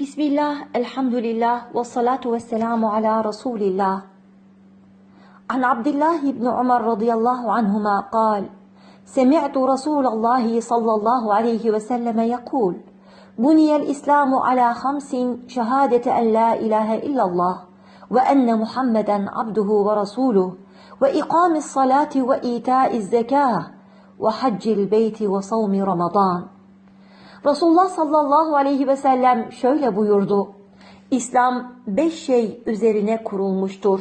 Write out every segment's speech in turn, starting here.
Bismillah, elhamdülillah, ve salatu ve selamu ala Resulillah. عن عبد الله بن عمر رضي الله عنهما قال سمعت رسول الله صلى الله عليه وسلم يقول بني الإسلام على خمس شهادة أن لا إله إلا الله وأن محمدا عبده ورسوله وإقام الصلاة وإيتاء الزكاة وحج البيت وصوم رمضان Resulullah sallallahu aleyhi ve sellem şöyle buyurdu. İslam beş şey üzerine kurulmuştur.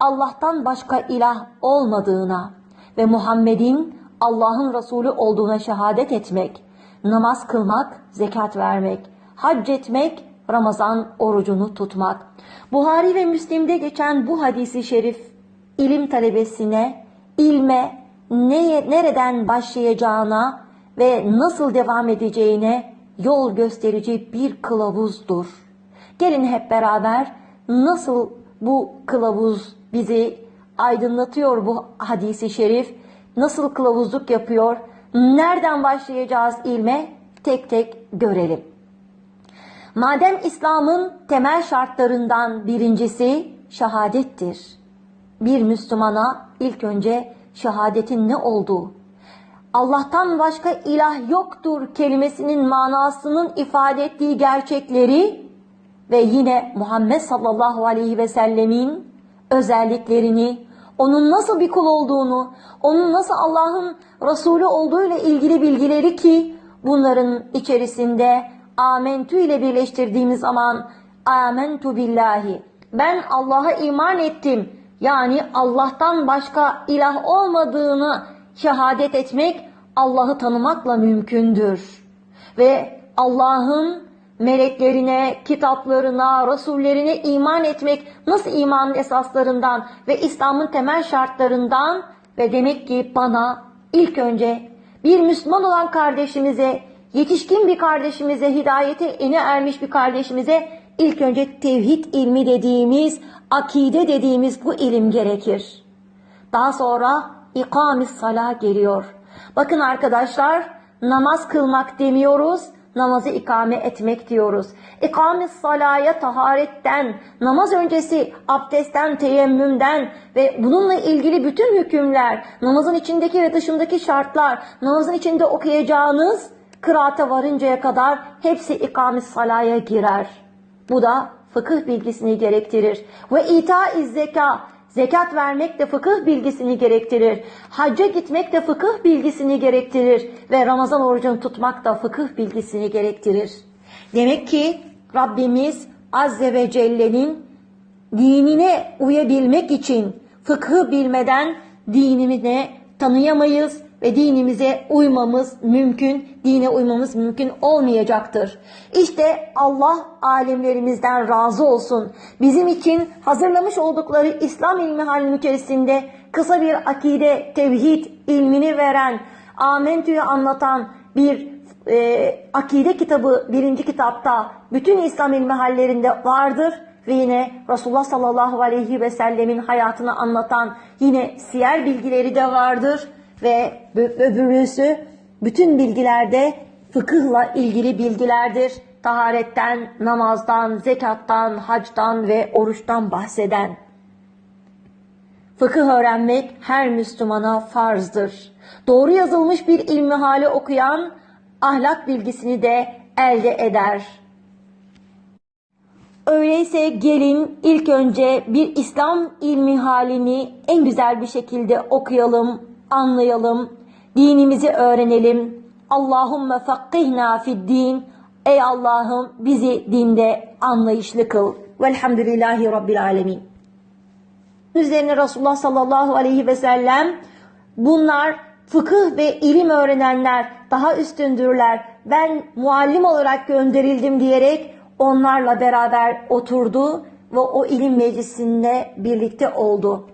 Allah'tan başka ilah olmadığına ve Muhammed'in Allah'ın Resulü olduğuna şehadet etmek, namaz kılmak, zekat vermek, hac etmek, Ramazan orucunu tutmak. Buhari ve Müslim'de geçen bu hadisi şerif ilim talebesine, ilme neye, nereden başlayacağına ve nasıl devam edeceğine yol gösterici bir kılavuzdur. Gelin hep beraber nasıl bu kılavuz bizi aydınlatıyor bu hadisi şerif, nasıl kılavuzluk yapıyor, nereden başlayacağız ilme tek tek görelim. Madem İslam'ın temel şartlarından birincisi şehadettir. Bir Müslümana ilk önce şehadetin ne olduğu, Allah'tan başka ilah yoktur kelimesinin manasının ifade ettiği gerçekleri ve yine Muhammed sallallahu aleyhi ve sellemin özelliklerini, onun nasıl bir kul olduğunu, onun nasıl Allah'ın Resulü olduğuyla ilgili bilgileri ki bunların içerisinde amentü ile birleştirdiğimiz zaman amentu billahi ben Allah'a iman ettim yani Allah'tan başka ilah olmadığını şehadet etmek Allah'ı tanımakla mümkündür. Ve Allah'ın meleklerine, kitaplarına, rasullerine iman etmek nasıl imanın esaslarından ve İslam'ın temel şartlarından ve demek ki bana ilk önce bir Müslüman olan kardeşimize, yetişkin bir kardeşimize, hidayete ene ermiş bir kardeşimize ilk önce tevhid ilmi dediğimiz, akide dediğimiz bu ilim gerekir. Daha sonra ikamis sala geliyor. Bakın arkadaşlar namaz kılmak demiyoruz, namazı ikame etmek diyoruz. İkamis salaya taharetten, namaz öncesi abdestten, teyemmümden ve bununla ilgili bütün hükümler, namazın içindeki ve dışındaki şartlar, namazın içinde okuyacağınız kıraate varıncaya kadar hepsi ikamis salaya girer. Bu da fıkıh bilgisini gerektirir. Ve ita zeka, zekat vermek de fıkıh bilgisini gerektirir. Hacca gitmek de fıkıh bilgisini gerektirir. Ve Ramazan orucunu tutmak da fıkıh bilgisini gerektirir. Demek ki Rabbimiz Azze ve Celle'nin dinine uyabilmek için fıkhı bilmeden dinimizi tanıyamayız ve dinimize uymamız mümkün, dine uymamız mümkün olmayacaktır. İşte Allah alemlerimizden razı olsun. Bizim için hazırlamış oldukları İslam ilmi halinin içerisinde kısa bir akide, tevhid ilmini veren, amentüyü anlatan bir e, akide kitabı birinci kitapta bütün İslam ilmi hallerinde vardır ve yine Resulullah sallallahu aleyhi ve sellemin hayatını anlatan yine siyer bilgileri de vardır ve öbürüsü bütün bilgilerde fıkıhla ilgili bilgilerdir. Taharetten, namazdan, zekattan, hacdan ve oruçtan bahseden. Fıkıh öğrenmek her Müslümana farzdır. Doğru yazılmış bir ilmi hali okuyan ahlak bilgisini de elde eder. Öyleyse gelin ilk önce bir İslam ilmi halini en güzel bir şekilde okuyalım, anlayalım, dinimizi öğrenelim. Allahümme fakkihna fid din. Ey Allah'ım bizi dinde anlayışlı kıl. Velhamdülillahi Rabbil alemin. Üzerine Resulullah sallallahu aleyhi ve sellem bunlar fıkıh ve ilim öğrenenler daha üstündürler. Ben muallim olarak gönderildim diyerek onlarla beraber oturdu ve o ilim meclisinde birlikte oldu.